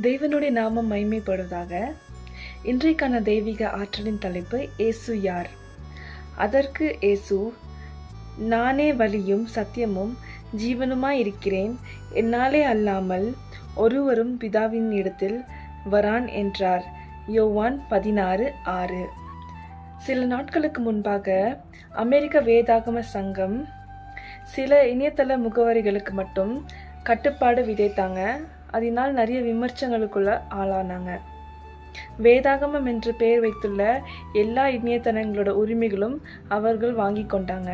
தேவனுடைய நாமம் மைமைப்படுவதாக இன்றைக்கான தெய்வீக ஆற்றலின் தலைப்பு ஏசு யார்? அதற்கு ஏசு நானே வழியும் சத்தியமும் ஜீவனுமாய் இருக்கிறேன். என்னாலே அல்லாமல் ஒருவரும் பிதாவின் இடத்தில் வரான் என்றார். யோவான் பதினாறு ஆறு. சில நாட்களுக்கு முன்பாக அமெரிக்க வேதாகம சங்கம் சில இணையதள முகவரிகளுக்கு மட்டும் கட்டுப்பாடு விதைத்தாங்க. அதனால் நிறைய விமர்சனங்களுக்குள்ள ஆளானாங்க. வேதாகமம் என்று பெயர் வைத்துள்ள எல்லா இணையதளங்களோட உரிமைகளும் அவர்கள் வாங்கி கொண்டாங்க.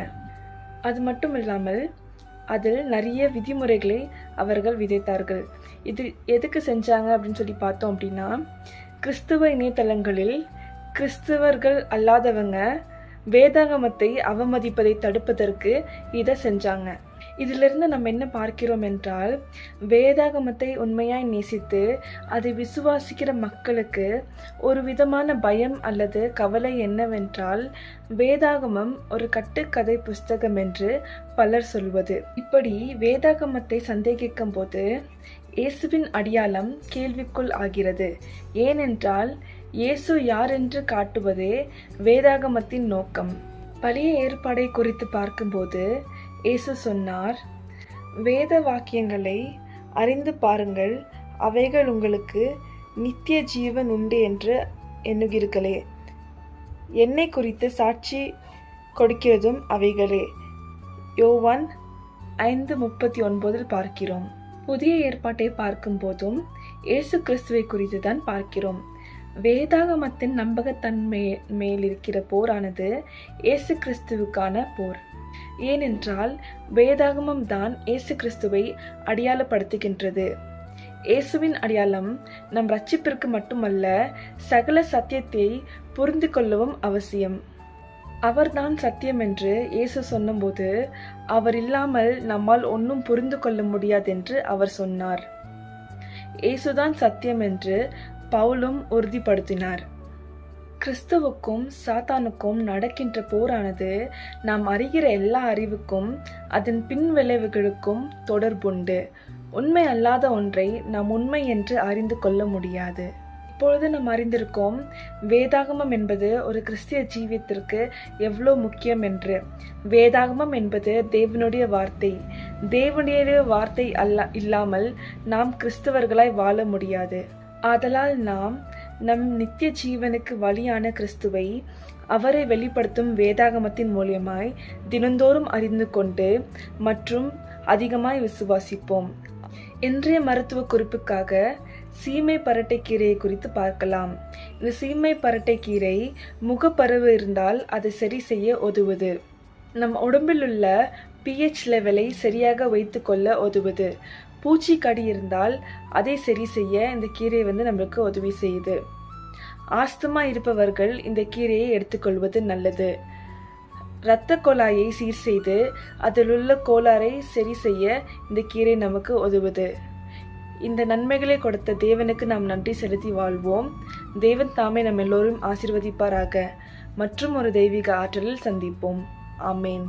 அது மட்டும் இல்லாமல் அதில் நிறைய விதிமுறைகளை அவர்கள் விதைத்தார்கள். இது எதுக்கு செஞ்சாங்க அப்படின்னு சொல்லி பார்த்தோம் அப்படின்னா கிறிஸ்துவ இணையதளங்களில் கிறிஸ்தவர்கள் அல்லாதவங்க வேதாகமத்தை அவமதிப்பதை தடுப்பதற்கு இதை செஞ்சாங்க. இதிலிருந்து நம்ம என்ன பார்க்கிறோம் என்றால் வேதாகமத்தை உண்மையாய் நேசித்து அதை விசுவாசிக்கிற மக்களுக்கு ஒரு விதமான பயம் அல்லது கவலை என்னவென்றால் வேதாகமம் ஒரு கட்டுக்கதை புஸ்தகம் என்று பலர் சொல்வது. இப்படி வேதாகமத்தை சந்தேகிக்கும் போது இயேசுவின் அடியாளம் கேள்விக்குள் ஆகிறது. ஏனென்றால் இயேசு யார் என்று காட்டுவதே வேதாகமத்தின் நோக்கம். பழைய ஏற்பாடை குறித்து பார்க்கும்போது இயேசு சொன்னார் வேத வாக்கியங்களை அறிந்து பாருங்கள். அவைகள் உங்களுக்கு நித்திய ஜீவன் உண்டு என்று எண்ணுகிறீர்களே. என்னை குறித்து சாட்சி கொடுக்கிறதும் அவைகளே. யோவான் ஐந்து முப்பத்தி ஒன்பதில் பார்க்கிறோம். புதிய ஏற்பாட்டை பார்க்கும் போதும் இயேசு கிறிஸ்துவை குறித்து தான் பார்க்கிறோம். வேதாகமத்தின் நம்பகத்தன்மை மேல் இருக்கிற போரானது இயேசு கிறிஸ்துவுக்கான போர். ஏனென்றால் வேதாகமம் தான் இயேசு கிறிஸ்துவை அடையாளப்படுத்துகின்றது. இயேசுவின் அடையாளம் நம் ரட்சிப்பிற்கு மட்டுமல்ல சகல சத்தியத்தை புரிந்து கொள்ளவும் அவசியம். அவர்தான் சத்தியம் என்று இயேசு சொன்னபோது அவர் இல்லாமல் நம்மால் ஒன்றும் புரிந்து கொள்ள முடியாதென்று அவர் சொன்னார். இயேசுதான் சத்தியம் என்று பவுலும் உறுதிப்படுத்தினார். கிறிஸ்துவுக்கும் சாத்தானுக்கும் நடக்கின்ற போரானது நாம் அறிகிற எல்லா அறிவுக்கும் அதன் பின் விளைவுகளுக்கும் தொடர்புண்டு. உண்மை அல்லாத ஒன்றை நாம் உண்மை என்று அறிந்து கொள்ள முடியாது. இப்பொழுது நாம் அறிந்திருக்கோம் வேதாகமம் என்பது ஒரு கிறிஸ்திய ஜீவியத்திற்கு எவ்வளோ முக்கியம் என்று. வேதாகமம் என்பது தேவனுடைய வார்த்தை. தேவனுடைய வார்த்தை அல்ல இல்லாமல் நாம் கிறிஸ்தவர்களாய் வாழ முடியாது. ஆதலால் நாம் நம் நித்திய ஜீவனுக்கு வழியான கிறிஸ்துவை அவரை வெளிப்படுத்தும் வேதாகமத்தின் மூலியமாய் தினந்தோறும் அறிந்து கொண்டு மற்றும் அதிகமாய் விசுவாசிப்போம். இன்றைய மருத்துவ குறிப்புக்காக சீமை பரட்டை கீரையை குறித்து பார்க்கலாம். இந்த சீமை பரட்டை கீரை முகப்பருவு இருந்தால் அதை சரி செய்ய உதவுது. நம் உடம்பில் உள்ள பிஹெச் லெவலை சரியாக வைத்துக்கொள்ள உதவுது. பூச்சி கடி இருந்தால் அதை சரி செய்ய இந்த கீரை வந்து நம்மளுக்கு உதவி செய்யுது. ஆஸ்துமா இருப்பவர்கள் இந்த கீரையை எடுத்துக்கொள்வது நல்லது. இரத்த குழாயை சீர் செய்து அதில் உள்ள கோளாறை சரி செய்ய இந்த கீரை நமக்கு உதவுது. இந்த நன்மைகளை கொடுத்த தேவனுக்கு நாம் நன்றி செலுத்தி வாழ்வோம். தேவன் தாமே நம் எல்லோரும் ஆசிர்வதிப்பாராக. மற்றும் ஒரு தெய்வீக ஆற்றலில் சந்திப்போம். ஆமேன்.